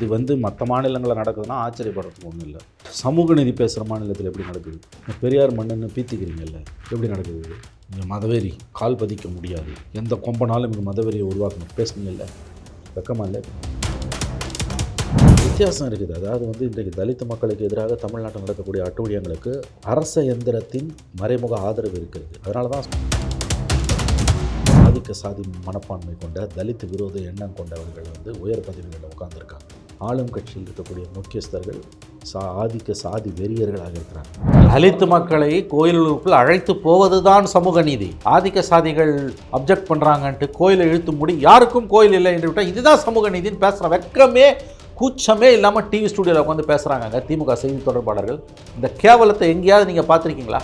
இது வந்து மற்ற மாநிலங்களில் நடக்குதுன்னா ஆச்சரியப்படுறதுக்கு ஒன்றும் இல்லை. சமூக நீதி பேசுகிற மாநிலத்தில் எப்படி நடக்குது? பெரியார் மண்ணுன்னு பீத்திக்கிறீங்கல்ல எப்படி நடக்குது? இங்கே மதவெறி கால் பதிக்க முடியாது. எந்த கொம்பனாலும் இங்கே மதவெறியை உருவாக்கணும். பேசுனீங்கல்ல? வெக்கமா இல்லை? வித்தியாசம் இருக்குது. அதாவது வந்து இன்றைக்கு தலித் மக்களுக்கு எதிராக தமிழ்நாட்டில் நடக்கக்கூடிய அட்டூழியங்களுக்கு அரச எந்திரத்தின் மறைமுக ஆதரவு இருக்கிறது. அதனால தான் ஆதிக்க சாதி மனப்பான்மை கொண்ட தலித் விரோத எண்ணம் கொண்டவர்கள் வந்து உயர் பதவிகளில் உட்காந்துருக்காங்க ஆளும் கட்சியில் இருக்கக்கூடிய முக்கியஸ்தர்கள் சா ஆதிக்க சாதி வெறியர்களாக இருக்கிறாங்க அழித்து மக்களை கோயிலுக்குள் அழைத்து போவதுதான் சமூக நீதி. ஆதிக்க சாதிகள் அப்ஜெக்ட் பண்ணுறாங்கன்ட்டு கோயிலை இழுத்து முடி யாருக்கும் கோயில் இல்லை என்று விட்டால் இதுதான் சமூக நீதின்னு பேசுகிற வெக்கமே கூச்சமே இல்லாமல் டிவி ஸ்டுடியோவில் உட்காந்து பேசுகிறாங்க திமுக செய்தி தொடர்பாளர்கள். இந்த கேவலத்தை எங்கேயாவது நீங்கள் பார்த்துருக்கீங்களா?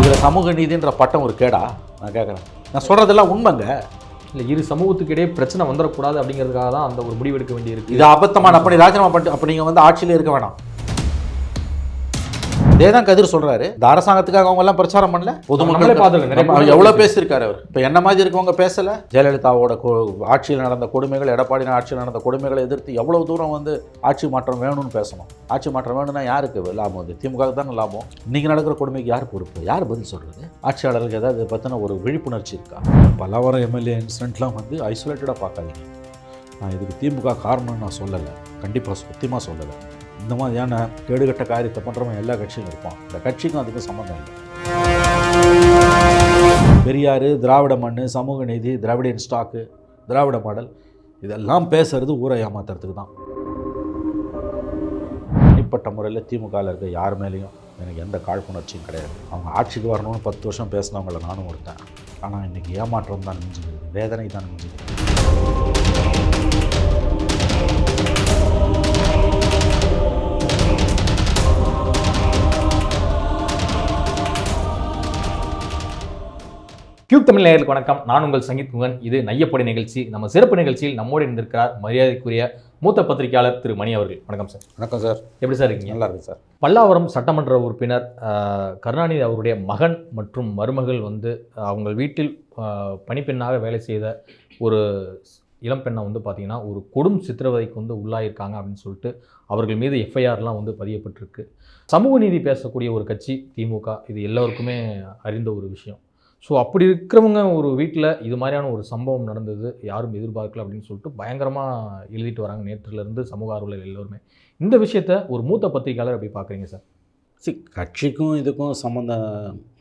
இதில் சமூக நீதின்ற பட்டம் ஒரு கேடா? நான் கேட்குறேன் நான் சொல்கிறதெல்லாம் உண்மைங்க. இல்லை இரு சமூகத்துக்கு இடையே பிரச்சனை வந்துடக்கூடாது அப்படிங்கிறதுக்காக தான் அந்த ஒரு முடிவெடுக்க வேண்டியிருக்கு. இது அபத்தமான அப்படி ராஜினாமா பண்ணிட்டு அப்போ நீங்கள் வந்து ஆட்சியில் இருக்க வேணாம். இதே தான் கதிர் சொல்றாரு. இந்த அரசாங்கத்துக்காக அவங்க எல்லாம் பிரச்சாரம் பண்ணல. பொதுமக்கள் பேர் எவ்வளோ பேசியிருக்காரு அவர்? இப்போ என்ன மாதிரி இருக்கவங்க பேசல? ஜெயலலிதாவோட ஆட்சியில் நடந்த கொடுமைகள் எடப்பாடி ஆட்சியில் நடந்த கொடுமைகளை எதிர்த்து எவ்வளவு தூரம் வந்து ஆட்சி மாற்றம் வேணும்னு பேசணும்? ஆட்சி மாற்றம் வேணும்னா யாருக்கு லாபம் அது? திமுக தானே லாபம். இன்னைக்கு நடக்கிற கொடுமைக்கு யார் பொறுப்பு? யார் பதில் சொல்றது? ஆட்சியாளருக்கு ஏதாவது பற்றின ஒரு விழிப்புணர்ச்சி இருக்கா? பலவரம் எம்எல்ஏ இன்சிடென்ட்லாம் வந்து ஐசோலேட்டடாக பார்க்காதீங்க. நான் இதுக்கு திமுக காரணம்னு நான் சொல்லலை. கண்டிப்பாக சத்தியமாக சொல்லலை. இந்த மாதிரியான கேடுகட்ட காரியத்தை பண்ணுறவன் எல்லா கட்சியும் இருப்பான். இந்த கட்சிக்கும் அதுக்கும் சம்மந்தம் இல்லை. பெரியார் திராவிட மண் சமூக நீதி திராவிடியன் ஸ்டாக்கு திராவிட மாடல் இதெல்லாம் பேசுறது ஊரை ஏமாத்துறதுக்கு தான். தனிப்பட்ட முறையில் திமுகவில் இருக்க யார் மேலேயும் எனக்கு எந்த காழ்ப்புணர்ச்சியும் கிடையாது. அவங்க ஆட்சிக்கு வரணும்னு பத்து வருஷம் பேசினவங்கள நானும் ஒருத்தன். ஆனால் இன்றைக்கி ஏமாற்றம் தான் மிஞ்சுகிறது வேதனை தான் மிஞ்சுகிறது கியூப் தமிழ் நேயர்களுக்கு வணக்கம். நான் உங்கள் சங்கீத் குங்கன் இது நையப்படி நிகழ்ச்சி. நம்ம சிறப்பு நிகழ்ச்சியில் நம்மோடு இருந்திருக்கிறார் மரியாதைக்குரிய மூத்த பத்திரிகையாளர் திரு மணி அவர்கள். வணக்கம் சார். வணக்கம் சார். எப்படி சார் இருக்கீங்க? நல்லா இருக்கு சார். பல்லாவரம் சட்டமன்ற உறுப்பினர் கருணாநிதி அவருடைய மகன் மற்றும் மருமகள் வந்து அவங்க வீட்டில் பணிப்பெண்ணாக வேலை செய்த ஒரு இளம்பெண்ணை வந்து பார்த்தீங்கன்னா ஒரு கொடும் சித்திரவதைக்கு வந்து உள்ளாயிருக்காங்க அப்படின்னு சொல்லிட்டு அவர்கள் மீது எஃப்ஐஆர்லாம் வந்து பதியப்பட்டிருக்கு. சமூக நீதி பேசக்கூடிய ஒரு கட்சி திமுக இது எல்லோருக்குமே அறிந்த ஒரு விஷயம். ஸோ அப்படி இருக்கிறவங்க ஒரு வீட்டில் இது மாதிரியான ஒரு சம்பவம் நடந்தது யாரும் எதிர்பார்க்கல அப்படின்னு சொல்லிட்டு பயங்கரமாக எழுதிட்டு வராங்க. நேற்றுலேருந்து சமூக ஆர்வலர் எல்லோருமே. இந்த விஷயத்த ஒரு மூத்த பத்திரிகையாளர் அப்படி பார்க்குறீங்க சார்? சி கட்சிக்கும் இதுக்கும் சம்மந்தம்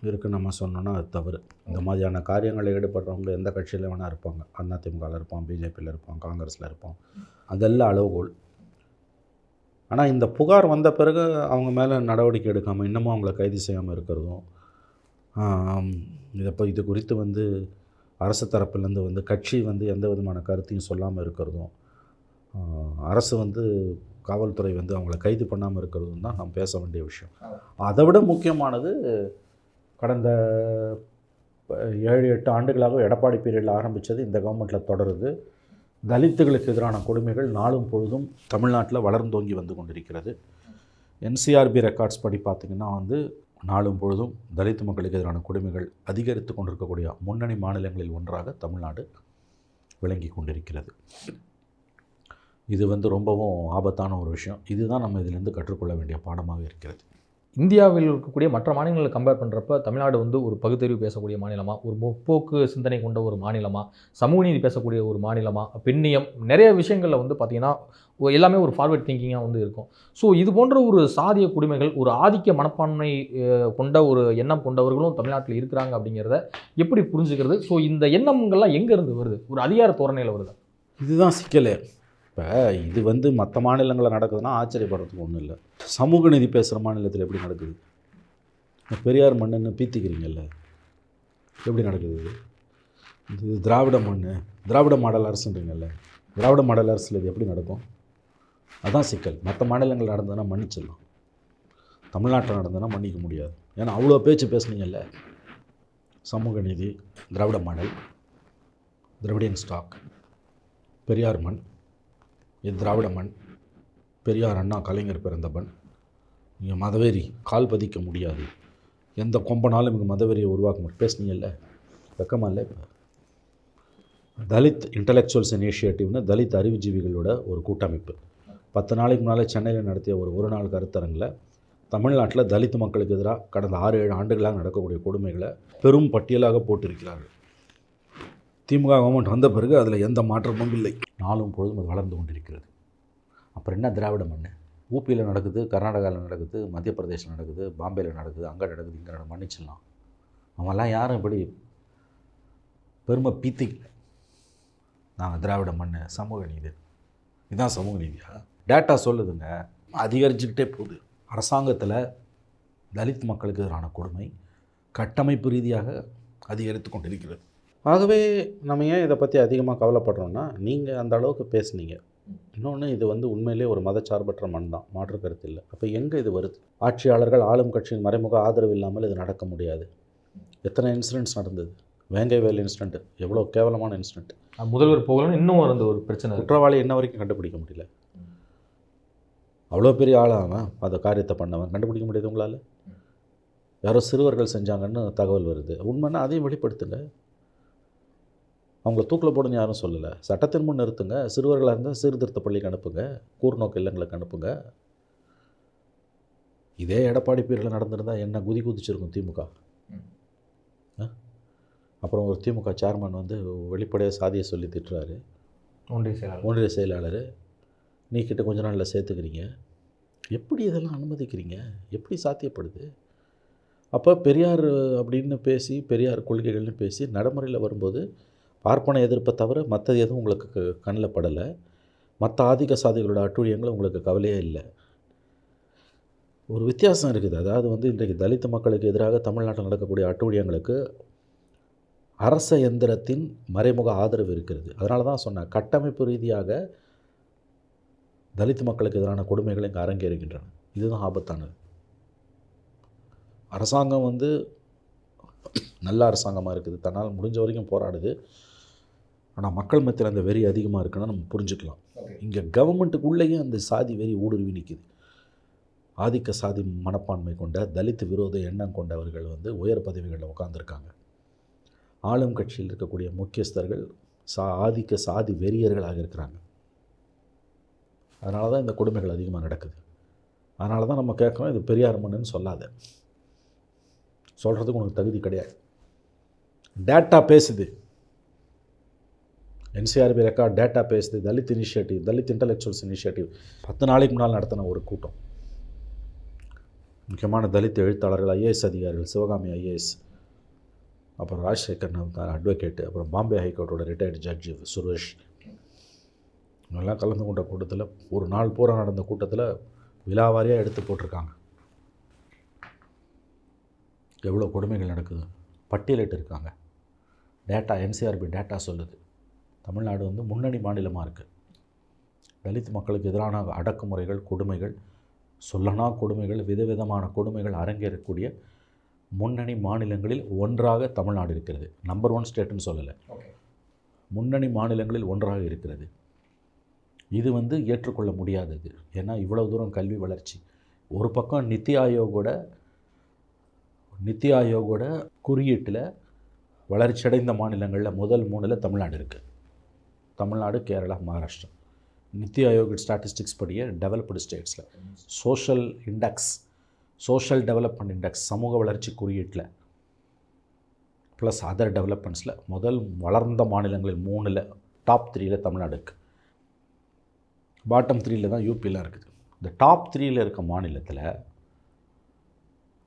இருக்குன்னு நம்ம சொன்னோன்னா அது தவறு. இந்த மாதிரியான காரியங்களில் ஈடுபடுறவங்க எந்த கட்சியில் வேணால் இருப்பாங்க. அதிமுகவில் இருப்பான் பிஜேபியில் இருப்பான் காங்கிரஸில் இருப்பான். அதெல்லாம் அளவுகோல் ஆனால் இந்த புகார் வந்த பிறகு அவங்க மேலே நடவடிக்கை எடுக்காமல் இன்னமும் அவங்கள கைது செய்யாமல் இருக்கிறதும் இதை இப்போ இது குறித்து வந்து அரசு தரப்புலேருந்து வந்து கட்சி வந்து எந்த விதமான கருத்தையும் சொல்லாமல் இருக்கிறதும் அரசு வந்து காவல்துறை வந்து அவங்கள கைது பண்ணாமல் இருக்கிறதும் தான் நாம் பேச வேண்டிய விஷயம். அதை விட முக்கியமானது கடந்த ஏழு எட்டு ஆண்டுகளாக எடப்பாடி பீரியடில் ஆரம்பித்தது இந்த கவர்மெண்ட்டில் தொடருது. தலித்துகளுக்கு எதிரான கொடுமைகள் நாளும் பொழுதும் தமிழ்நாட்டில் வளர்ந்தோங்கி வந்து கொண்டிருக்கிறது. என்சிஆர்பி ரெக்கார்ட்ஸ் படி பார்த்திங்கன்னா வந்து நாளும் பொழுதும் தலித் மக்களுக்கு எதிரான கொடுமைகள் அதிகரித்து கொண்டிருக்கக்கூடிய முன்னணி மாநிலங்களில் ஒன்றாக தமிழ்நாடு விளங்கி கொண்டிருக்கிறது. இது வந்து ரொம்பவும் ஆபத்தான ஒரு விஷயம். இதுதான் நம்ம இதிலிருந்து கற்றுக்கொள்ள வேண்டிய பாடமாக இருக்கிறது. இந்தியாவில் இருக்கக்கூடிய மற்ற மாநிலங்களை கம்பேர் பண்ணுறப்ப தமிழ்நாடு வந்து ஒரு பகுத்தறிவு பேசக்கூடிய மாநிலமா? ஒரு முற்போக்கு சிந்தனை கொண்ட ஒரு மாநிலமா? சமூக நீதி பேசக்கூடிய ஒரு மாநிலமா? பெண்ணியம் நிறைய விஷயங்களில் வந்து பார்த்திங்கன்னா எல்லாமே ஒரு ஃபார்வர்ட் திங்கிங்காக வந்து இருக்கும். ஸோ இது போன்ற ஒரு சாதிய குடிமைகள் ஒரு ஆதிக்க மனப்பான்மை கொண்ட ஒரு எண்ணம் கொண்டவர்களும் தமிழ்நாட்டில் இருக்கிறாங்க அப்படிங்கிறத எப்படி புரிஞ்சுக்கிறது? ஸோ இந்த எண்ணங்கள்லாம் எங்கேருந்து வருது? ஒரு அதிகார தோரணையில் வருது? இதுதான் சிக்கலே. இப்போ இது வந்து மற்ற மாநிலங்களில் நடக்குதுன்னா ஆச்சரியப்படுறதுக்கு ஒன்றும் இல்லை. சமூக நீதி பேசுகிற மாநிலத்தில் எப்படி நடக்குது? பெரியார் மண்ணுன்னு பீத்திக்கிறீங்கல்ல எப்படி நடக்குது இது? இது திராவிட மண் திராவிட மாடல் அரசுன்றீங்கல்ல திராவிட மாடல் அரசில் இது எப்படி நடக்கும்? அதுதான் சிக்கல். மற்ற மாநிலங்கள் நடந்ததுன்னா மன்னிச்சிடலாம். தமிழ்நாட்டில் நடந்ததுன்னா மன்னிக்க முடியாது. ஏன்னா அவ்வளோ பேச்சு பேசுனீங்கல்ல. சமூக நீதி திராவிட மாடல் திராவிடியன் ஸ்டாக் பெரியார் மண். இது திராவிட மண் பெரியார் அண்ணா கலைஞர் பிறந்த மண். இங்கே மதவெறி கால் பதிக்க முடியாது. எந்த கொம்பனாலும் இங்கே மதவெறியை உருவாக்க முடியும் பேசுனீங்கல்ல? வெக்கமா இல்லை இப்போ? தலித் இன்டலெக்சுவல்ஸ் இனிஷியேட்டிவ்னு தலித் அறிவுஜீவிகளோட ஒரு கூட்டமைப்பு. பத்து நாளைக்கு முன்னால் சென்னையில் நடத்திய ஒரு ஒரு நாள் கருத்தரங்கில் தமிழ்நாட்டில் தலித் மக்களுக்கு எதிராக கடந்த ஆறு ஏழு ஆண்டுகளாக நடக்கக்கூடிய கொடுமைகளை பெரும் பட்டியலாக போட்டிருக்கிறார்கள். திமுக கவர்மெண்ட் வந்த பிறகு அதில் எந்த மாற்றமும் இல்லை. நாளும் பொழுதும் அது வளர்ந்து கொண்டிருக்கிறது. அப்புறம் என்ன திராவிட மண்ணு? ஊபியில் நடக்குது கர்நாடகாவில் நடக்குது மத்திய பிரதேசம் நடக்குது பாம்பேயில் நடக்குது அங்கே நடக்குது இங்கே நடக்குது மன்னிச்சிடலாம். அவங்கெல்லாம் யாரும் இப்படி பெருமை பீத்தி நாங்கள் திராவிட மண்ணு சமூக நீதி. இதுதான் சமூக நீதியா? டேட்டா சொல்லுதுங்க. அதிகரிச்சுக்கிட்டே போகுது. அரசாங்கத்தில் தலித் மக்களுக்கு எதிரான கொடுமை கட்டமைப்பு ரீதியாக அதிகரித்து கொண்டிருக்கிறது. ஆகவே நம்ம ஏன் இதை பற்றி அதிகமாக கவலைப்படுறோம்னா நீங்கள் அந்த அளவுக்கு பேசுனீங்க. இன்னொன்று இது வந்து உண்மையிலே ஒரு மதச்சார்பற்ற மண் தான். மாற்று கருத்து இல்லை. அப்போ எங்கே இது வருது? ஆட்சியாளர்கள் ஆளும் கட்சியின் மறைமுக ஆதரவு இல்லாமல் இது நடக்க முடியாது. எத்தனை இன்சிடென்ட்ஸ் நடந்தது? வேங்கைவேல் இன்சிடென்ட் எவ்வளோ கேவலமான இன்சிடென்ட் முதல்வர் போகலன்னு இன்னும் அந்த ஒரு பிரச்சனை குற்றவாளி இன்ன வரைக்கும் கண்டுபிடிக்க முடியல? அவ்வளோ பெரிய ஆளா அவன்? அந்த காரியத்தை பண்ணவன். கண்டுபிடிக்க முடியுது உங்களால்? யாரோ சிறுவர்கள் செஞ்சாங்கன்னு தகவல் வருது. உண்மைன்னா அதையும் வெளிப்படுத்துங்க. அவங்கள தூக்கில் போடுன்னு யாரும் சொல்லலை. சட்டத்தின் முன் நிறுத்துங்க. சிறுவர்களாக இருந்தால் சீர்திருத்த பள்ளிக்கு அனுப்புங்க. கூர்நோக்கு இல்லங்களுக்கு அனுப்புங்க. இதே எடப்பாடி பேரில் நடந்திருந்தா என்ன குதி குதிச்சிருக்கும் திமுக? ஆ? அப்புறம் ஒரு திமுக சேர்மன் வந்து வெளிப்படையாக சாதியை சொல்லி திட்டுறாரு. ஒன்றிய செயலாளர். ஒன்றிய செயலாளர். நீக்கிட்ட கொஞ்ச நாளில் சேர்த்துக்கிறீங்க. எப்படி இதெல்லாம் அனுமதிக்கிறீங்க? எப்படி சாத்தியப்படுது? அப்போ பெரியார் அப்படின்னு பேசி பெரியார் கொள்கைகள்னு பேசி நடைமுறையில் வரும்போது பார்ப்பன எதிர்ப்பை தவிர மற்றது எதுவும் உங்களுக்கு கண்ணில் படலை. மற்ற ஆதிக்க சாதிகளோட அட்டுழியங்களும் உங்களுக்கு கவலையே இல்லை. ஒரு வித்தியாசம் இருக்குது. அதாவது வந்து இன்றைக்கு தலித் மக்களுக்கு எதிராக தமிழ்நாட்டில் நடக்கக்கூடிய அட்டூழியங்களுக்கு அரச எந்திரத்தின் மறைமுக ஆதரவு இருக்கிறது. அதனால தான் சொன்னேன். கட்டமைப்பு ரீதியாக தலித் மக்களுக்கு எதிரான கொடுமைகள் இங்கே அரங்கேறுகின்றன. இதுதான் ஆபத்தானது. அரசாங்கம் வந்து நல்ல அரசாங்கமாக இருக்குது. தன்னால் முடிஞ்ச வரைக்கும் போராடுது. ஆனால் மக்கள் மத்தியில் அந்த வெறி அதிகமாக இருக்குன்னு நம்ம புரிஞ்சுக்கலாம். இங்கே கவர்மெண்ட்டுக்குள்ளேயே அந்த சாதி வெறி ஊடுருவி நிற்குது ஆதிக்க சாதி மனப்பான்மை கொண்ட தலித் விரோத எண்ணம் கொண்டவர்கள் வந்து உயர் பதவிகளில் உட்காந்துருக்காங்க ஆளும் கட்சியில் இருக்கக்கூடிய முக்கியஸ்தர்கள் சா ஆதிக்க சாதி வெறியர்களாக இருக்கிறாங்க. அதனால தான் இந்த கொடுமைகள் அதிகமாக நடக்குது. அதனால தான் நம்ம கேட்குறோம் இது பெரியார் மண்ணுன்னு சொல்லாத. சொல்கிறதுக்கு உனக்கு தகுதி கிடையாது. டேட்டா பேசுது. என்சிஆர்பி ரெக்கார்ட் டேட்டா பேசுது Dalit initiative Dalit intellectuals initiative பத்து நாளைக்கு முன்னால் நடத்தின ஒரு கூட்டம். முக்கியமான தலித் எழுத்தாளர்கள் ஐஏஎஸ் அதிகாரிகள் சிவகாமி ஐஏஎஸ் அப்புறம் ராஜசேகர் அட்வொகேட்டு அப்புறம் பாம்பே ஹைகோர்ட்டோட ரிட்டையர்டு ஜட்ஜு சுரேஷ். இவங்கெல்லாம் கலந்து கொண்ட கூட்டத்தில் ஒரு நாள் பூரா நடந்த கூட்டத்தில் விழாவாரியாக எடுத்து போட்டிருக்காங்க. எவ்வளோ கொடுமைகள் நடக்குது? பட்டியலிட்டு இருக்காங்க. டேட்டா என்சிஆர்பி டேட்டா சொல்லுது. தமிழ்நாடு வந்து முன்னணி மாநிலமாக இருக்குது தலித் மக்களுக்கு எதிரான அடக்குமுறைகள் கொடுமைகள் சொல்லனா கொடுமைகள் விதவிதமான கொடுமைகள் அரங்கேறக்கூடிய முன்னணி மாநிலங்களில் ஒன்றாக தமிழ்நாடு இருக்கிறது. நம்பர் ஒன் ஸ்டேட்டுன்னு சொல்லலை. முன்னணி மாநிலங்களில் ஒன்றாக இருக்கிறது. இது வந்து ஏற்றுக்கொள்ள முடியாதது. ஏன்னா இவ்வளவு தூரம் கல்வி வளர்ச்சி. ஒரு பக்கம் நித்தி ஆயோகோட நித்தி ஆயோகோட குறியீட்டில் வளர்ச்சியடைந்த மாநிலங்களில் முதல் மூணில் தமிழ்நாடு இருக்குது தமிழ்நாடு கேரளா மகாராஷ்டிரா. நித்தி ஆயோக் ஸ்டாட்டிஸ்டிக்ஸ் படியே developed ஸ்டேட்ஸில் social index social development index சமூக வளர்ச்சி குறியீட்டில் ப்ளஸ் அதர் டெவலப்மெண்ட்ஸில் முதல் வளர்ந்த மாநிலங்களில் மூணில் டாப் த்ரீயில் தமிழ்நாடு இருக்குது பாட்டம் த்ரீயில் தான் யூபியில் இருக்குது. இந்த டாப் த்ரீயில் இருக்க மாநிலத்தில்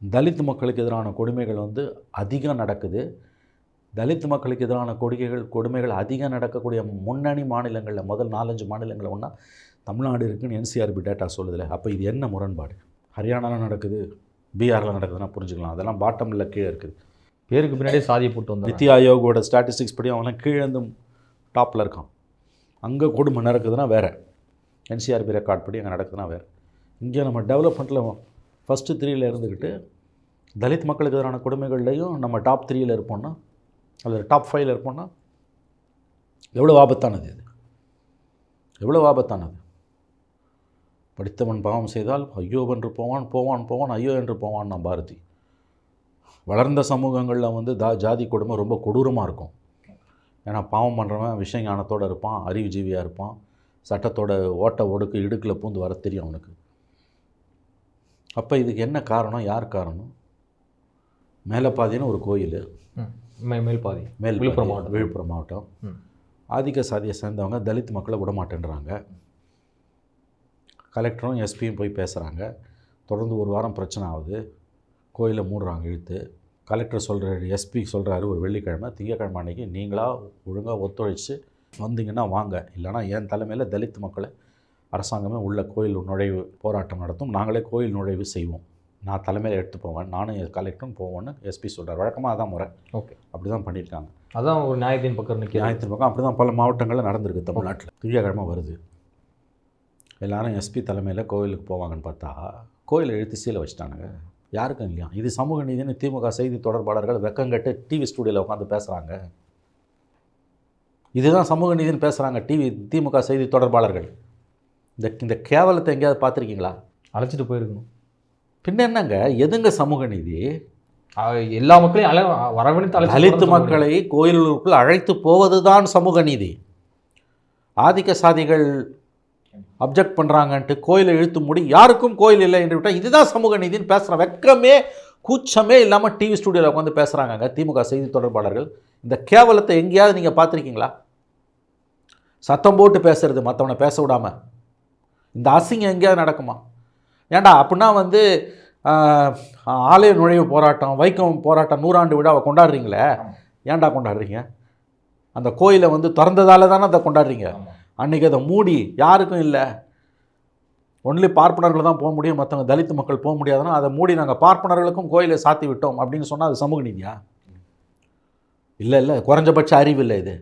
தலித் மக்களுக்கு எதிரான கொடுமைகள் வந்து அதிகம் நடக்குது. தலித் மக்களுக்கு எதிரான கொடுகைகள் கொடுமைகள் அதிகம் நடக்கக்கூடிய முன்னணி மாநிலங்களில் முதல் நாலஞ்சு மாநிலங்களில் ஒன்றா தமிழ்நாடு இருக்குன்னு என்சிஆர்பி டேட்டா சொல்லுதில்ல அப்போ இது என்ன முரண்பாடு? ஹரியானாவில் நடக்குது பீகாரில் நடக்குதுன்னா புரிஞ்சுக்கலாம். அதெல்லாம் பாட்டமில் கீழே இருக்குது. பேருக்கு பின்னாடியே சாதியை போட்டு வந்தாங்க. நித்தி ஆயோகோட ஸ்டாட்டிஸ்டிக்ஸ் படி அவன் கீழே இருந்து டாப்பில் இருக்கான். அங்கே கொடுமை நடக்குதுன்னா வேறு. என்சிஆர்பி ரெக்கார்ட் படி அங்கே நடக்குதுன்னா வேறு. இங்கே நம்ம டெவலப்மெண்ட்டில் ஃபஸ்ட்டு த்ரீயில் இருந்துக்கிட்டு தலித் மக்களுக்கு எதிரான கொடுமைகள்லையும் நம்ம டாப் த்ரீயில் இருப்போம்னா அல்லது டாப் ஃபைவ்ல இருப்போம்னா எவ்வளோ ஆபத்தானது இது? எவ்வளோ ஆபத்தானது? படித்தவன் பாவம் செய்தால் ஐயோ என்று போவான் போவான் போவான் ஐயோ என்று போவான் நான் பாரதி. வளர்ந்த சமூகங்களில் வந்து தா ஜாதி கொடுமை ரொம்ப கொடூரமாக இருக்கும். ஏன்னா பாவம் பண்ணுறவன் விஷய ஞானத்தோடு இருப்பான் அறிவுஜீவியாக இருப்பான் சட்டத்தோட ஓட்ட ஒடுக்கு இடுக்கில் பூந்து வர தெரியும் அவனுக்கு. அப்போ இதுக்கு என்ன காரணம் யார் காரணம்? மேலப்பாதின்னு ஒரு கோயில். மேல் பாதி மேல் விழுப்புரம் மாவட்டம். விழுப்புரம் மாவட்டம். ஆதிக்க சாதியை சேர்ந்தவங்க தலித் மக்களை விட மாட்டேன்றாங்க. கலெக்டரும் எஸ்பியும் போய் பேசுகிறாங்க தொடர்ந்து ஒரு வாரம் பிரச்சனை ஆகுது. கோயிலை மூடுறாங்க இழுத்து. கலெக்டர் சொல்கிறாரு எஸ்பி சொல்கிறாரு ஒரு வெள்ளிக்கிழமை திங்கக்கிழமை அன்னைக்கு நீங்களாக ஒழுங்காக ஒத்துழைச்சு வந்தீங்கன்னா வாங்க. இல்லைனா என் தலைமையில் தலித் மக்களை அரசாங்கமே உள்ள கோயில் நுழைவு போராட்டம் நடத்தும். நாங்களே கோயில் நுழைவு செய்வோம். நான் தலைமையில் எடுத்து போவேன். நானும் என் கலெக்டரும் போவேன்னு எஸ்பி சொல்கிறார் வழக்கமாக அதான் முறை. ஓகே. அப்படி தான் பண்ணியிருக்காங்க. அதான் ஒரு நியாயத்தின் பக்கம் ஞாயிற்று பக்கம் அப்படி தான் பல மாவட்டங்களில் நடந்திருக்கு தமிழ்நாட்டில். திங்கக்கிழமை வருது. எல்லாரும் எஸ்பி தலைமையில் கோவிலுக்கு போவாங்கன்னு பார்த்தா கோயிலை இழுத்து சீலை வச்சுட்டானுங்க. யாருக்கும் இல்லையா? இது சமூக நீதினு திமுக செய்தி தொடர்பாளர்கள் வெக்கங்கட்டு டிவி ஸ்டூடியோவில் உட்காந்து பேசுகிறாங்க இதுதான் சமூக நீதினு பேசுகிறாங்க டிவி திமுக செய்தி தொடர்பாளர்கள். இந்த இந்த கேவலத்தை எங்கேயாவது பார்த்துருக்கீங்களா? அழைச்சிட்டு போயிருக்கணும். பின்ன என்னங்க எதுங்க சமூக நீதி? எல்லா மக்களையும் அழ வரவழைத்து அழைச்சிட்டு தலித் போறதுன்னு சொல்ல மக்களை கோயிலுக்குள் அழைத்து போவதுதான் சமூக நீதி. ஆதிக்க சாதிகள் அப்ஜெக்ட் பண்ணுறாங்கன்ட்டு கோயிலை இழுத்து மூடி யாருக்கும் கோயில் இல்லை என்று விட்டால் இதுதான் சமூக நீதின்னு பேசுகிறேன் வெக்கமே கூச்சமே இல்லாமல் டிவி ஸ்டூடியோவில் உட்காந்து பேசுகிறாங்கங்க திமுக செய்தி தொடர்பாளர்கள். இந்த கேவலத்தை எங்கேயாவது நீங்கள் பார்த்துருக்கீங்களா? சத்தம் போட்டு பேசுறது மற்றவனை பேச விடாம. இந்த அசிங்கம் எங்கேயாவது நடக்குமா? ஏன்டா அப்படின்னா வந்து ஆலய நுழைவு போராட்டம் வைக்கம் போராட்டம் நூறாண்டு விழாவை கொண்டாடுறீங்களே? ஏன்டா கொண்டாடுறீங்க? அந்த கோயிலை வந்து திறந்ததால தானே அதை கொண்டாடுறீங்க. அன்றைக்கி அதை மூடி யாருக்கும் இல்லை. ஒன்லி பார்ப்பனர்கள் தான் போக முடியும் மற்றவங்க தலித் மக்கள் போக முடியாதுன்னா அதை மூடி நாங்கள் பார்ப்பனர்களுக்கும் கோயிலை சாத்தி விட்டோம் அப்படின்னு சொன்னால் அது சமூக நீதியா? இல்லை இல்லை. குறைஞ்சபட்ச அறிவு இல்லை இது.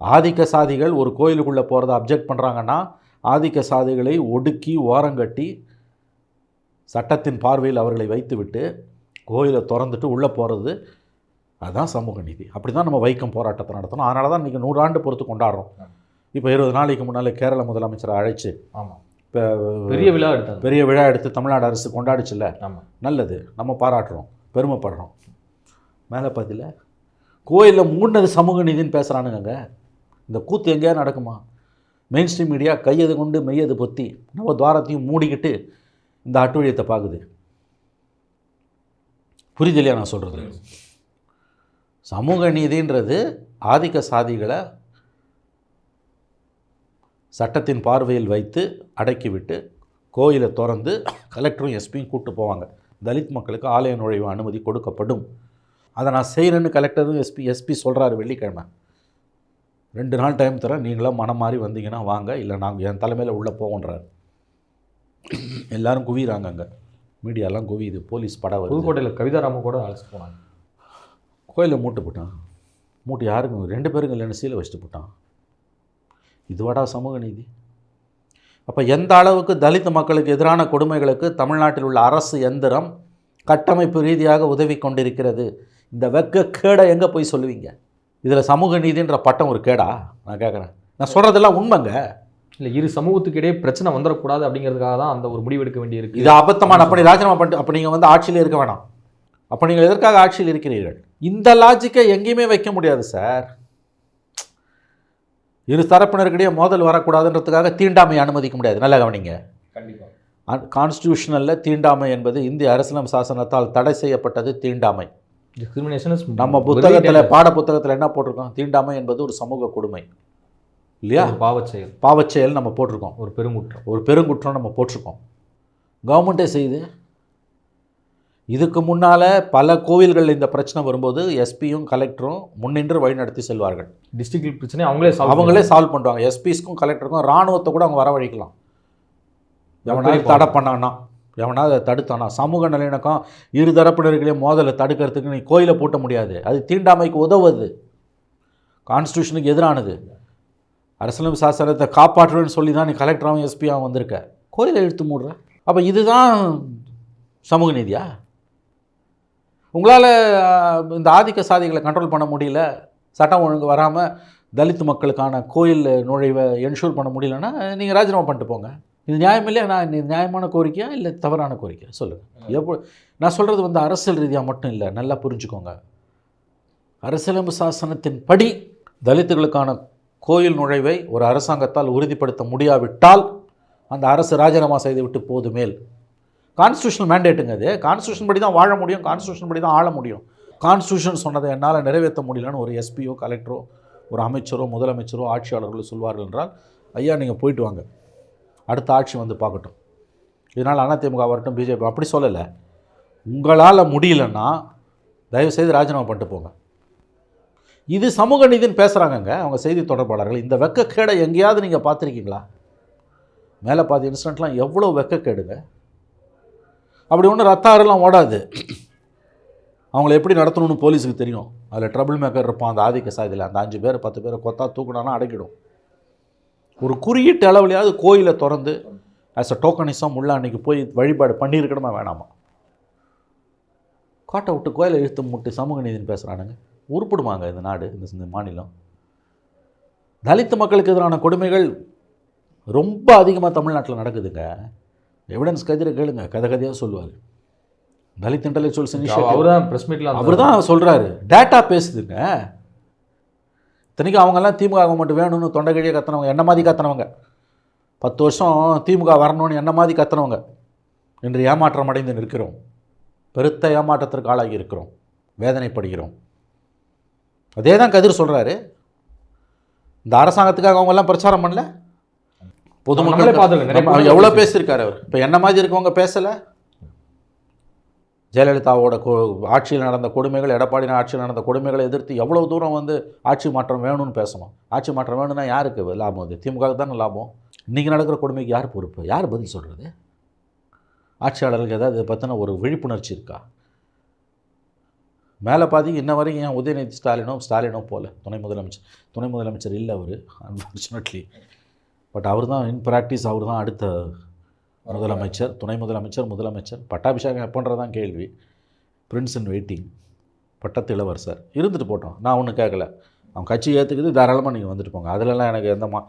ஆதிக்க சாதிகள் ஒரு கோயிலுக்குள்ளே போகிறத அப்ஜெக்ட் பண்ணுறாங்கன்னா ஆதிக்க சாதிகளை ஒடுக்கி ஓரங்கட்டி சட்டத்தின் பார்வையில் அவர்களை வைத்துவிட்டு கோயிலை திறந்துட்டு உள்ளே போகிறது அதுதான் சமூக நீதி. அப்படி தான் நம்ம வைக்கம் போராட்டத்தை நடத்தணும். அதனால தான் இன்றைக்கி நூறாண்டு பொறுத்து கொண்டாடுறோம். இப்போ இருபது நாளைக்கு முன்னால் கேரள முதலமைச்சரை அழைச்சு ஆமா. இப்போ பெரிய விழா எடுத்தாங்க. பெரிய விழா எடுத்து தமிழ்நாடு அரசு கொண்டாடுச்சுல்ல? ஆமா. நல்லது. நம்ம பாராட்டுறோம். பெருமைப்படுறோம். மேலே பார்த்தில கோயிலில் மூடினது சமூக நீதின்னு பேசுகிறானுங்க இந்த கூத்து எங்கேயா நடக்குமா? மெயின் ஸ்ட்ரீம் மீடியா கையது கொண்டு மெய்யது பொத்தி. நம்ம துவாரத்தையும் மூடிக்கிட்டு இந்த அட்டுழியத்தை பார்க்குது. புரியுது இல்லையா நான் சொல்கிறது சமூக நீதின்றது ஆதிக்க சாதிகளை சட்டத்தின் பார்வையில் வைத்து அடக்கிவிட்டு கோயிலை திறந்து கலெக்டரும் எஸ்பியும் கூப்பிட்டு போவாங்க. தலித் மக்களுக்கு ஆலய நுழைவு அனுமதி கொடுக்கப்படும். அதை நான் செய்கிறேன்னு கலெக்டரும் எஸ்பி எஸ்பி சொல்கிறாரு வெள்ளிக்கிழமை. ரெண்டு நாள் டைம் தரேன். நீங்களாம் மனம் மாறி வந்தீங்கன்னா வாங்க. இல்லை நாங்கள் என் தலைமையில் உள்ளே போவோன்றார். எல்லாரும் குவிகிறாங்க அங்கே. மீடியாலாம் குவியுது போலீஸ் படம் புதுக்கோட்டையில் கவிதாராம கூட அழைச்சிட்டு போனாங்க. கோயிலை மூட்டு போட்டான். மூட்டு யாருக்கும் ரெண்டு பேருக்கும் இல்லைன்னு சீலை வச்சுட்டு போட்டான். இதுவாடா சமூக நீதி? அப்போ எந்த அளவுக்கு தலித் மக்களுக்கு எதிரான கொடுமைகளுக்கு தமிழ்நாட்டில் உள்ள அரசு எந்திரம் கட்டமைப்பு ரீதியாக உதவி கொண்டிருக்கிறது? இந்த வெக்க கேடை எங்கே போய் சொல்லுவீங்க? இதில் சமூக நீதின்ற பட்டம் ஒரு கேடா? நான் கேட்குறேன் நான் சொல்கிறதெல்லாம் உண்மைங்க. இல்லை இரு சமூகத்துக்கு இடையே பிரச்சனை வந்துடக்கூடாது அப்படிங்கிறதுக்காக தான் அந்த ஒரு முடிவு எடுக்க வேண்டியிருக்கு. இது அபத்தமான அப்படி ராஜினாமா பண்ணிட்டு அப்போ நீங்கள் வந்து ஆட்சியில் இருக்க வேணாம். அப்போ நீங்கள் எதற்காக ஆட்சியில் இருக்கிறீர்கள்? இந்த லாஜிக்கை எங்கேயுமே வைக்க முடியாது சார் இரு தரப்பினருக்கிடையே மோதல் வரக்கூடாதுன்றதுக்காக தீண்டாமை அனுமதிக்க முடியாது. நல்லா கவனிங்க. கண்டிப்பாக கான்ஸ்டியூஷனலில் தீண்டாமை என்பது இந்திய அரசியலம் சாசனத்தால் தடை செய்யப்பட்டது தீண்டாமை. நம்ம புத்தகத்தில் பாட புத்தகத்தில் என்ன போட்டிருக்கோம்? தீண்டாமை என்பது ஒரு சமூக கொடுமை. இல்லையா? பாவச் செயல் பாவச்செயல் நம்ம போட்டிருக்கோம். ஒரு பெருங்குற்றம். ஒரு பெருங்குற்றம் நம்ம போட்டிருக்கோம். கவர்மெண்ட்டே செய்யுது. இதுக்கு முன்னால் பல கோவில்கள் இந்த பிரச்சனை வரும்போது எஸ்பியும் கலெக்டரும் முன்னின்று வழிநடத்தி செல்வார்கள். டிஸ்ட்ரிக்ட் பிரச்சனை அவங்களே அவங்களே சால்வ் பண்ணுவாங்க எஸ்பிஸ்க்கும் கலெக்டருக்கும் இராணுவத்தை கூட அவங்க வரவழைக்கலாம். எவனாவது தடை பண்ணானா எவனாவது அதை தடுத்தானா சமூக நல்லிணக்கம் இரு தரப்பினர்களே மோதலை தடுக்கிறதுக்கு நீ கோயிலை பூட்ட முடியாது. அது தீண்டாமைக்கு உதவுது. கான்ஸ்டியூஷனுக்கு எதிரானது. அரசியலமைப்பு சாசனத்தை காப்பாற்றுவேன்னு சொல்லி தான் நீ கலெக்டராகவும் எஸ்பியாகவும் வந்திருக்க. கோயிலை இழுத்து மூடுற. அப்போ இதுதான் சமூக நீதியா? உங்களால் இந்த ஆதிக்க சாதிகளை கண்ட்ரோல் பண்ண முடியல. சட்டம் ஒழுங்கு வராமல் தலித் மக்களுக்கான கோயில் நுழைவை என்ஷூர் பண்ண முடியலன்னா நீங்கள் ராஜினாமா பண்ணிட்டு போங்க. இது நியாயம் இல்லையா? நான் இது நியாயமான கோரிக்கையா இல்லை தவறான கோரிக்கையா? சொல்லுங்கள் எப்போ நான் சொல்கிறது வந்து அரசியல் ரீதியாக மட்டும் இல்லை நல்லா புரிஞ்சுக்கோங்க. அரசியலமைப்பு சாசனத்தின் படி தலித்துகளுக்கான கோயில் நுழைவை ஒரு அரசாங்கத்தால் உறுதிப்படுத்த முடியாவிட்டால் அந்த அரசு ராஜினாமா செய்துவிட்டு போதுமேல் கான்ஸ்டியூஷனல் மேண்டேட்டுங்க அது. கான்ஸ்டியூஷன் படி தான் வாழ முடியும். கான்ஸ்டியூஷன் படி தான் ஆள முடியும். கான்ஸ்டியூஷன் சொன்னதை என்னால் நிறைவேற்ற முடியலன்னு ஒரு எஸ்பியோ கலெக்டரோ ஒரு அமைச்சரோ முதலமைச்சரோ ஆட்சியாளர்களோ சொல்வார்கள் என்றால் ஐயா நீங்கள் போயிட்டு வாங்க. அடுத்த ஆட்சி வந்து பார்க்கட்டும். இதனால் அதிமுக வரட்டும் பிஜேபி அப்படி சொல்லலை. உங்களால் முடியலன்னா தயவுசெய்து ராஜினாமா பண்ணிட்டு போங்க. இது சமூக நீதினு பேசுகிறாங்கங்க அவங்க செய்தி தொடர்பாளர்கள். இந்த வெக்கக்கேடை எங்கேயாவது நீங்கள் பார்த்துருக்கீங்களா? மேலே பாதி இன்சிடென்ட்லாம் எவ்வளோ வெக்கக்கேடுங்க? அப்படி ஒன்றும் ரத்தாறுலாம் ஓடாது. அவங்கள எப்படி நடத்தணும்னு போலீஸுக்கு தெரியும். அதில் ட்ரபிள் மேக்கர் இருப்பான் அந்த ஆதிக்க சாதியில். அந்த அஞ்சு பேர் பத்து பேரை கொத்தா தூக்குனானா அடக்கிடும். ஒரு குறியீட்டு அளவுலையாவது கோயிலை திறந்து ஆஸ் அ டோக்கனிசம் உள்ள அன்னைக்கு போய் வழிபாடு பண்ணியிருக்கணுமா வேணாமா? கோட்டை விட்டு கோயிலை இழுத்து முட்டு சமூக நீதினு பேசுகிறானுங்க உருப்பிடுமாங்க இந்த நாடு இந்த மாநிலம். தலித் மக்களுக்கு எதிரான கொடுமைகள் ரொம்ப அதிகமாக தமிழ்நாட்டில் நடக்குதுங்க. எவிடன்ஸ் கதிரை கேளுங்க கதை கதையாக சொல்லுவார். தலித் இன்டலெக்சுவல்ஸ் இனிஷியேட்டிவ் அவர் தான் ப்ரெஸ் மீட்டில் அவர் தான் சொல்கிறாரு டேட்டா பேசுதுங்க. இத்தனைக்கும் அவங்கெல்லாம் திமுக கவர்மெண்ட் வேணும்னு தொண்டைக்கழியை கத்துனவங்க என்ன மாதிரி கத்துனவங்க? பத்து வருஷம் திமுக வரணும்னு என்ன மாதிரி கத்துனவங்க? இன்று ஏமாற்றம் அடைந்து நிற்கிறோம். பெருத்த ஏமாற்றத்திற்கு ஆளாகி இருக்கிறோம். வேதனைப்படுகிறோம். அதே தான் கதிர் சொல்கிறாரு இந்த அரசாங்கத்துக்காக அவங்கெல்லாம் பிரச்சாரம் பண்ணல? பொதுமக்கள் பேர் எவ்வளோ பேசியிருக்காரு. அவர்? இப்போ என்ன மாதிரி இருக்கவங்க பேசலை? ஜெயலலிதாவோட கொ ஆட்சியில் நடந்த கொடுமைகள் எடப்பாடி ஆட்சியில் நடந்த கொடுமைகளை எதிர்த்து எவ்வளோ தூரம் வந்து ஆட்சி மாற்றம் வேணும்னு பேசணும்? ஆட்சி மாற்றம் வேணும்னா யாருக்கு லாபம் அது? திமுக தானே லாபம். இன்றைக்கி நடக்கிற கொடுமைக்கு யார் பொறுப்பு? யார் பதில் சொல்கிறது ஆட்சியாளர்களுக்கு ஏதாவது இதை பற்றின ஒரு விழிப்புணர்ச்சி இருக்கா? மேலே பாதி இன்ன வரைக்கும் ஏன் உதயநிதி ஸ்டாலினோ ஸ்டாலினோ போல. துணை முதலமைச்சர் துணை முதலமைச்சர் இல்லை அவர் அன்ஃபார்ச்சுனேட்லி பட் அவர் தான் இன் ப்ராக்டிஸ் அவர் தான் அடுத்த முதலமைச்சர் துணை முதலமைச்சர் முதலமைச்சர். பட்டாபிஷேகம் எப்போன்றதான் கேள்வி. பிரின்ஸ் இன் வெயிட்டிங் பட்டத்து இளவரசர். இருந்துட்டு போட்டோம். நான் ஒன்றும் கேட்கல அவன் கட்சி ஏற்றுக்குது தாராளமாக நீங்கள் வந்துட்டு போங்க. அதிலலாம் எனக்கு எந்த மா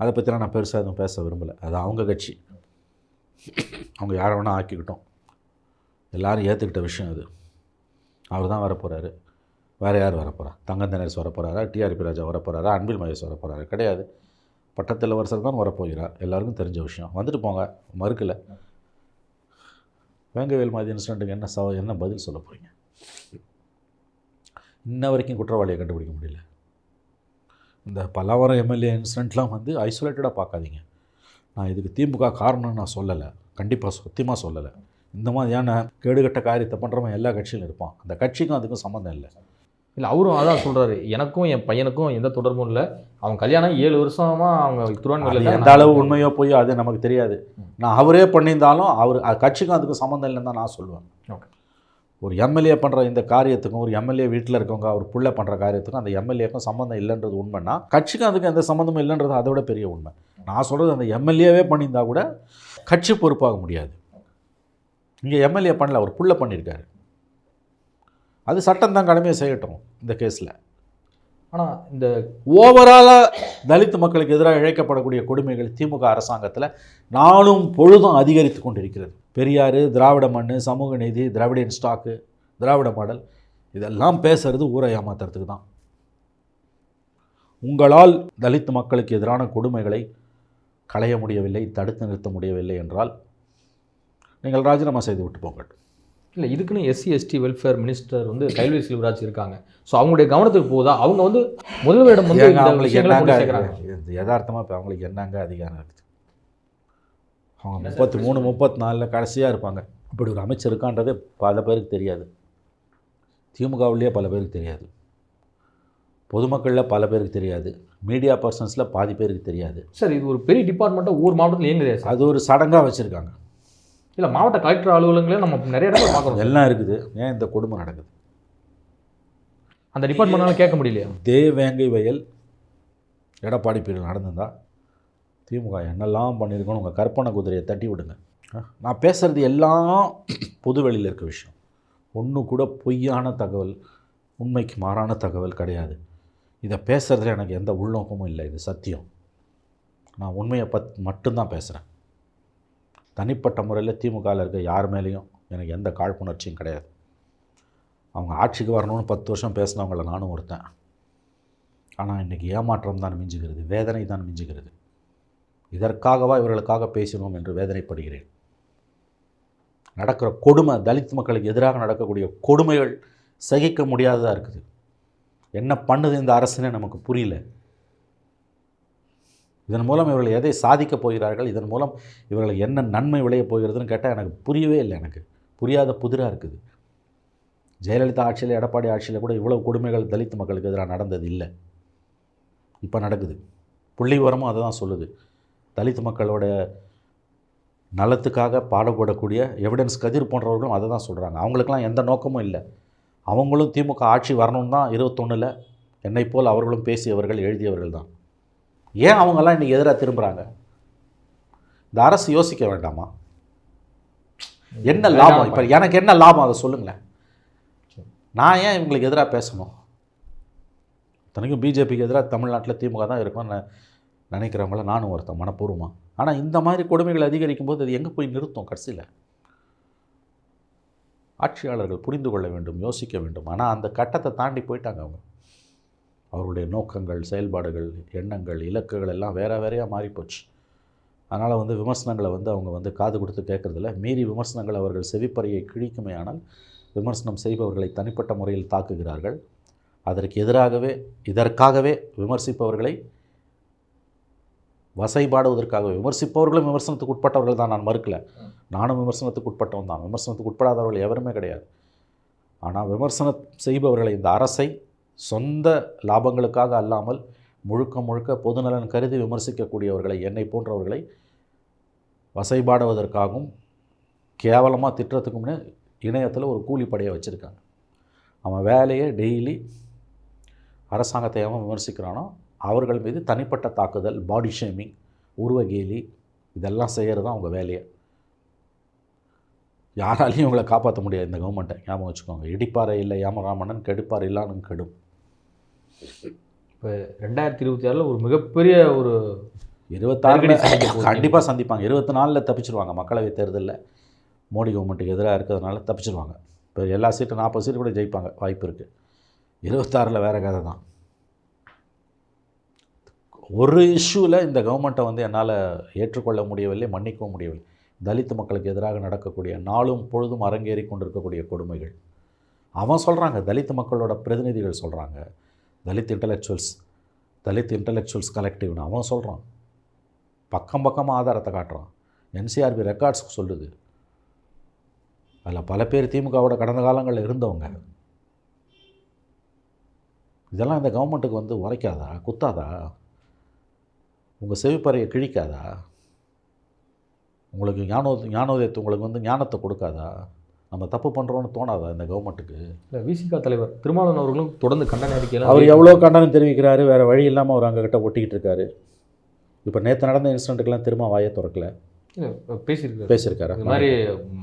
அதை பற்றிலாம் நான் பெருசாக எதுவும் பேச விரும்பலை. அது அவங்க கட்சி. அவங்க யாரை வேணால் ஆக்கிக்கிட்டோம். எல்லோரும் ஏற்றுக்கிட்ட விஷயம் அது. அவர் தான் வரப்போகிறாரு வேறு யார் வரப்போகிறா தங்கம் தினேஷ் வரப்போகிறாரா டிஆர்பி ராஜா வரப்போகிறாரா அன்பில் மகேஷ் வரப்போகிறாரு கிடையாது. பட்டத்தில் இளவரசர் தான் வரப்போகிறார். எல்லாருக்கும் தெரிஞ்ச விஷயம். வந்துட்டு போங்க. மறுக்கலை. வேங்கவேல் மாதிரி இன்சிடெண்ட்டுக்கு என்ன சவ என்ன பதில் சொல்ல போகிறீங்க இன்ன வரைக்கும் குற்றவாளியை கண்டுபிடிக்க முடியல. இந்த பல்லாவரம் எம்எல்ஏ இன்சிடெண்ட்லாம் வந்து ஐசோலேட்டடாக பார்க்காதீங்க. நான் இதுக்கு திமுக காரணம்னு நான் சொல்லலை. கண்டிப்பாக சத்தியமாக சொல்லலை. இந்த மாதிரியான கேடுகட்ட காரியத்தை பண்ணுறவன் எல்லா கட்சியிலும் இருப்பான். அந்த கட்சிக்கும் அதுக்கும் சம்மந்தம் இல்லை. இல்லை அவரும் அதான் சொல்றாரு. எனக்கும் என் பையனுக்கும் எந்த தொடர்பும் இல்லை. அவன் கல்யாணம் ஏழு வருஷமா அவங்க திருவான்மையில் எந்த அளவு உண்மையோ போய் அது நமக்கு தெரியாது. நான் அவரே பண்ணியிருந்தாலும் அவர் கட்சிக்கும் அதுக்கும் சம்மந்தம் இல்லைன்னு தான் நான் சொல்லுவேன். ஓகே. ஒரு எம்எல்ஏ பண்ணுற இந்த காரியத்துக்கும் ஒரு எம்எல்ஏ வீட்டில் இருக்கவங்க அவர் புள்ள பண்ணுற காரியத்துக்கும் அந்த எம்எல்ஏக்கும் சம்மந்தம் இல்லைன்றது உண்மைன்னா கட்சிக்கும் அதுக்கு எந்த சம்மந்தமும் இல்லைன்றது அதை விட பெரிய உண்மை. நான் சொல்கிறது அந்த எம்எல்ஏவே பண்ணியிருந்தா கூட கட்சி பொறுப்பாக முடியாது. இங்கே எம்எல்ஏ பண்ணல அவர் புள்ள பண்ணியிருக்காரு அது சட்டம் தான் கடமையை செய்யட்டும் இந்த கேஸில் ஆனால் இந்த ஓவராலாக தலித் மக்களுக்கு எதிராக இழைக்கப்படக்கூடிய கொடுமைகள் திமுக அரசாங்கத்தில் நாளும் பொழுதும் அதிகரித்து கொண்டிருக்கிறது. பெரியார் திராவிட மண் சமூக நீதி திராவிடியன் ஸ்டாக்கு திராவிட மாடல் இதெல்லாம் பேசுறது ஊரை ஏமாத்துறதுக்கு தான். உங்களால் தலித் மக்களுக்கு எதிரான கொடுமைகளை களைய முடியவில்லை தடுத்து நிறுத்த முடியவில்லை என்றால் நீங்கள் ராஜினாமா செய்து விட்டு போங்கள். இல்லை இதுக்குன்னு எஸ்சி எஸ்டி வெல்ஃபேர் மினிஸ்டர் வந்து கைல்வி செல்வராஜ் இருக்காங்க. ஸோ அவங்களுடைய கவனத்துக்கு போதா அவங்க வந்து முதல்வரிடம் வந்து அவங்களுக்கு என்னங்க யதார்த்தமாக இப்போ அவங்களுக்கு என்னங்க அதிகாரம் இருக்குது அவங்க முப்பத்தி மூணு முப்பத்தி நாலில் கடைசியாக இருப்பாங்க. இப்படி ஒரு அமைச்சர் இருக்கான்றதே பல பேருக்கு தெரியாது. திமுகவுலேயே பல பேருக்கு தெரியாது. பொதுமக்களில் பல பேருக்கு தெரியாது. மீடியா பர்சன்ஸில் பாதி பேருக்கு தெரியாது. சார் இது ஒரு பெரிய டிபார்ட்மெண்ட்டாக ஒவ்வொரு மாவட்டத்தில் இயங்குதே அது ஒரு சடங்காக வச்சுருக்காங்க. இல்லை மாவட்ட கலெக்டர் அலுவலகங்களே நம்ம நிறைய இடத்துல பார்க்குறோம். எல்லாம் இருக்குது. ஏன் இந்த கொடுமை நடக்குது? அந்த டிபார்ட்மெண்ட்னால கேட்க முடியலையா? இதே வேங்கை வயல் எடப்பாடி பீரியட் நடந்திருந்தா திமுக என்னெல்லாம் பண்ணியிருக்கோன்னு உங்கள் கற்பனை குதிரையை தட்டி விடுங்க. நான் பேசுகிறது எல்லாம் பொதுவெளியில் இருக்க விஷயம். ஒன்று கூட பொய்யான தகவல் உண்மைக்கு மாறான தகவல் கிடையாது. இதை பேசுகிறதுல எனக்கு எந்த உள்நோக்கமும் இல்லை. இது சத்தியம். நான் உண்மையை பத் மட்டும்தான் பேசுகிறேன் தனிப்பட்ட முறையில் திமுகவில் இருக்க யார் மேலேயும் எனக்கு எந்த காழ்ப்புணர்ச்சியும் கிடையாது. அவங்க ஆட்சிக்கு வரணும்னு பத்து வருஷம் பேசினவங்கள நானும் ஒருத்தன். ஆனால் இன்றைக்கி ஏமாற்றம் தான் மிஞ்சுகிறது வேதனை தான் மிஞ்சுகிறது. இதற்காகவா இவர்களுக்காக பேசினோம் என்று வேதனைப்படுகிறேன். நடக்கிற கொடுமை தலித் மக்களுக்கு எதிராக நடக்கக்கூடிய கொடுமைகள் சகிக்க முடியாததாக இருக்குது. என்ன பண்ணுது இந்த அரசுனே நமக்கு புரியல. இதன் மூலம் இவர்கள் எதை சாதிக்கப் போகிறார்கள் இதன் மூலம் இவர்களுக்கு என்ன நன்மை விளையப் போகிறதுன்னு கேட்டால் எனக்கு புரியவே இல்லை எனக்கு. புரியாத புதிராக இருக்குது. ஜெயலலிதா ஆட்சியில் எடப்பாடி ஆட்சியில் கூட இவ்வளோ கொடுமைகள் தலித் மக்களுக்கு எதிராக நடந்தது இல்லை. இப்போ நடக்குது. புள்ளி உரமும் அதை தான் சொல்லுது. தலித் மக்களோட நலத்துக்காக பாடுபடக்கூடிய எவிடன்ஸ் கதிர் போன்றவர்களும் அதை தான் சொல்கிறாங்க அவங்களுக்கெல்லாம் எந்த நோக்கமும் இல்லை. அவங்களும் திமுக ஆட்சி வரணும் தான் இருபத்தொன்னில் என்னை போல் அவர்களும் பேசியவர்கள் எழுதியவர்கள் தான். ஏன் அவங்கெல்லாம் இன்றைக்கி எதிராக திரும்புகிறாங்க இந்த அரசு யோசிக்க வேண்டாமா? என்ன லாபம் இப்போ எனக்கு என்ன லாபம்? அதை சொல்லுங்களேன். நான் ஏன் இவங்களுக்கு எதிராக பேசணும்? இத்தனைக்கும் பிஜேபிக்கு எதிராக தமிழ்நாட்டில் திமுக தான் இருக்கும்னு நான் நினைக்கிறவங்கள நானும் ஒருத்தன் மனப்பூர்வமாக ஆனால் இந்த மாதிரி கொடுமைகள் அதிகரிக்கும் போது அது எங்கே போய் நிறுத்தும்? கடைசியில். ஆட்சியாளர்கள் புரிந்து கொள்ள வேண்டும் யோசிக்க வேண்டும். ஆனால் அந்த கட்டத்தை தாண்டி போயிட்டாங்க அவங்க. அவருடைய நோக்கங்கள் செயல்பாடுகள் எண்ணங்கள் இலக்குகள் எல்லாம் வேற வேறையாக மாறிப்போச்சு. அதனால் வந்து விமர்சனங்களை வந்து அவங்க வந்து காது கொடுத்து கேட்குறதில்ல. மீறி விமர்சனங்கள் அவர்கள் செவிப்பறையை கிழிக்குமே ஆனால் விமர்சனம் செய்பவர்களை தனிப்பட்ட முறையில் தாக்குகிறார்கள். அதற்கு எதிராகவே இதற்காகவே விமர்சிப்பவர்களை வசைபாடுவதற்காக விமர்சிப்பவர்களும் விமர்சனத்துக்கு உட்பட்டவர்கள் தான் நான் மறுக்கலை. நானும் விமர்சனத்துக்கு உட்பட்டவன் தான். விமர்சனத்துக்கு உட்படாதவர்கள் எவருமே கிடையாது. ஆனால் விமர்சனம் செய்பவர்களை இந்த அரசை சொந்த லாபங்களுக்காக அல்லாமல் முழுக்க முழுக்க பொதுநலன் கருதி விமர்சிக்கக்கூடியவர்களை என்னை போன்றவர்களை வசைபாடுவதற்காகவும் கேவலமாக திட்டுறதுக்கும்னு இணையத்தில் ஒரு கூலிப்படையை வச்சுருக்காங்க. அவன் வேலையை டெய்லி அரசாங்கத்தை எவன் விமர்சிக்கிறானோ அவர்கள் மீது தனிப்பட்ட தாக்குதல் பாடி ஷேமிங் உருவகேலி இதெல்லாம் செய்கிறது தான் அவங்க வேலையை. யாராலையும் இவங்களை காப்பாற்ற முடியாது இந்த கவர்மெண்ட்டை ஞாபகம் வச்சுக்கோங்க. இடிப்பாறை இல்லை ஏமராமணன் கெடுப்பார் இல்லான்னு கெடும். இப்போ ரெண்டாயிரத்தி இருபத்தி ஆறில் ஒரு மிகப்பெரிய ஒரு இருபத்தாறு. கண்டிப்பாக சந்திப்பாங்க. இருபத்தி நாலில் தப்பிச்சிருவாங்க. மக்களவை தேர்தலில் மோடி கவர்மெண்ட்டுக்கு எதிராக இருக்கிறதுனால தப்பிச்சிருவாங்க. இப்போ எல்லா சீட்டும் நாற்பது சீட்டு கூட ஜெயிப்பாங்க. வாய்ப்பு இருக்குது இருபத்தாறில் வேறு கதை தான். ஒரு இஷ்யூவில் இந்த கவர்மெண்ட்டை வந்து என்னால் ஏற்றுக்கொள்ள முடியவில்லை மன்னிக்கவும் முடியவில்லை. தலித் மக்களுக்கு எதிராக நடக்கக்கூடிய நாளும் பொழுதும் அரங்கேறி கொண்டிருக்கக்கூடிய கொடுமைகள். அவன் சொல்கிறாங்க தலித் மக்களோட பிரதிநிதிகள் சொல்கிறாங்க தலித் இன்டலெக்சுவல்ஸ் தலித் இன்டலெக்சுவல்ஸ் கலெக்டிவ்னு அவன் சொல்கிறான் பக்கம் பக்கமாக ஆதாரத்தை காட்டுறான். என்சிஆர்பி ரெக்கார்ட்ஸ் சொல்லுது. அதில் பல பேர் திமுகவோட கடந்த காலங்களில் இருந்தவங்க. இதெல்லாம் இந்த கவர்மெண்ட்டுக்கு வந்து உரைக்காதா? குத்தாதா? உங்கள் செவிப்பறையை கிழிக்காதா? உங்களுக்கு ஞானோ ஞானோதயத்தை உங்களுக்கு வந்து ஞானத்தை கொடுக்காதா? நம்ம தப்பு பண்ணுறோன்னு தோணாதா இந்த கவர்மெண்ட்டுக்கு இல்லை விசிகா தலைவர் திருமாவளவன் அவர்களும் தொடர்ந்து கண்டன அறிக்கையெல்லாம் அவர் எவ்வளோ கண்டனம் தெரிவிக்கிறாரு வேறு வழி இல்லாமல் அவர் அங்கே கிட்ட ஒட்டிக்கிட்டு இருக்காரு. இப்போ நேற்று நடந்த இன்சிடெண்ட்டுக்கெல்லாம் திரும்ப வாயை திறக்கல. பேசியிருக்காரு. பேசியிருக்காரு? இது மாதிரி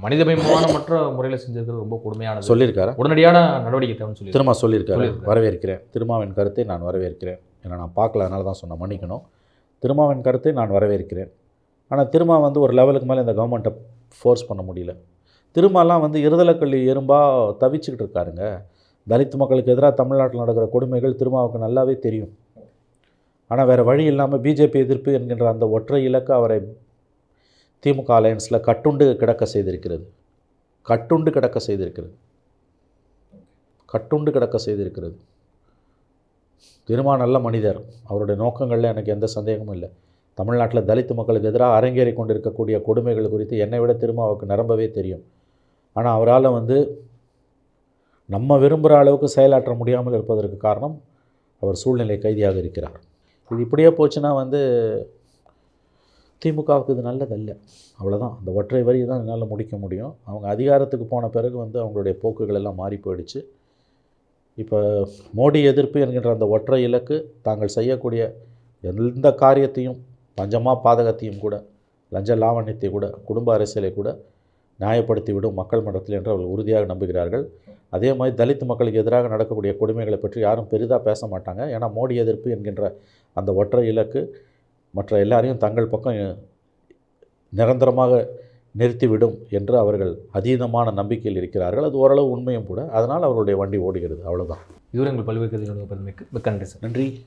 மனிதமயமான மற்ற முறையில் செஞ்சிருக்கிறது ரொம்ப கொடுமையானது. சொல்லியிருக்காரு? உடனடியான நடவடிக்கை தேவைன்னு சொல்லி திரும்ப சொல்லியிருக்காரு. சொல்லியிருக்காரு. வரவேற்கிறேன். திருமாவின் கருத்தை நான் வரவேற்கிறேன். ஏன்னா நான் பார்க்கல அதனால தான் சொன்னேன் மன்னிக்கணும். திருமாவின் கருத்தை நான் வரவேற்கிறேன். ஆனால் திருமா வந்து ஒரு லெவலுக்கு மேலே இந்த கவர்மெண்ட்டை ஃபோர்ஸ் பண்ண முடியல. திருமாலாம் வந்து இருதலக்கள்ளி எறும்பாக தவிச்சுக்கிட்டு இருக்காருங்க. தலித் மக்களுக்கு எதிராக தமிழ்நாட்டில் நடக்கிற கொடுமைகள் திருமாவுக்கு நல்லாவே தெரியும். ஆனால் வேறு வழி இல்லாமல் பிஜேபி எதிர்ப்பு என்கின்ற அந்த ஒற்றை இலக்கு அவரை திமுக அலையன்ஸில் கட்டுண்டு கிடக்க செய்திருக்கிறது. கட்டுண்டு கிடக்க செய்திருக்கிறது. கட்டுண்டு கிடக்க செய்திருக்கிறது. திருமா நல்ல மனிதர். அவருடைய நோக்கங்களில் எனக்கு எந்த சந்தேகமும் இல்லை. தமிழ்நாட்டில் தலித் மக்களுக்கு எதிராக அரங்கேறி கொண்டிருக்கக்கூடிய கொடுமைகள் குறித்து என்னை விட திருமாவுக்கு நிரம்பவே தெரியும். ஆனால் அவரால் வந்து நம்ம விரும்புகிற அளவுக்கு செயலாற்ற முடியாமல் இருப்பதற்கு காரணம் அவர் சூழ்நிலை கைதியாக இருக்கிறார். இது இப்படியே போச்சுன்னா வந்து திமுகவுக்கு இது நல்லதல்ல. அவ்வளோதான் அந்த ஒற்றை வரி தான் என்னால் முடிக்க முடியும். அவங்க அதிகாரத்துக்கு போன பிறகு வந்து அவங்களுடைய போக்குகள் எல்லாம் மாறி போயிடுச்சு. இப்போ மோடி எதிர்ப்பு என்கின்ற அந்த ஒற்றை இலக்கு தாங்கள் செய்யக்கூடிய எந்த காரியத்தையும் பஞ்சமா பாதகத்தையும் கூட லஞ்ச லாவண்யத்தை கூட குடும்ப அரசியலை கூட நியாயப்படுத்தி விடும் மக்கள் மன்றத்தில் என்று அவர்கள் உறுதியாக நம்புகிறார்கள். அதே மாதிரி தலித் மக்களுக்கு எதிராக நடக்கக்கூடிய கொடுமைகளை பற்றி யாரும் பெரிதாக பேச மாட்டாங்க. ஏன்னா மோடி எதிர்ப்பு என்கின்ற அந்த ஒற்றை இலக்கு மற்ற எல்லாரையும் தங்கள் பக்கம் நிரந்தரமாக நிறுத்திவிடும் என்று அவர்கள் அதீதமான நம்பிக்கையில் இருக்கிறார்கள். அது ஓரளவு உண்மையும் கூட. அதனால் அவர்களுடைய வண்டி ஓடுகிறது. அவ்வளவுதான். இதுவரை எங்கள் பல்வேறு மிக்க நன்றி சார். நன்றி.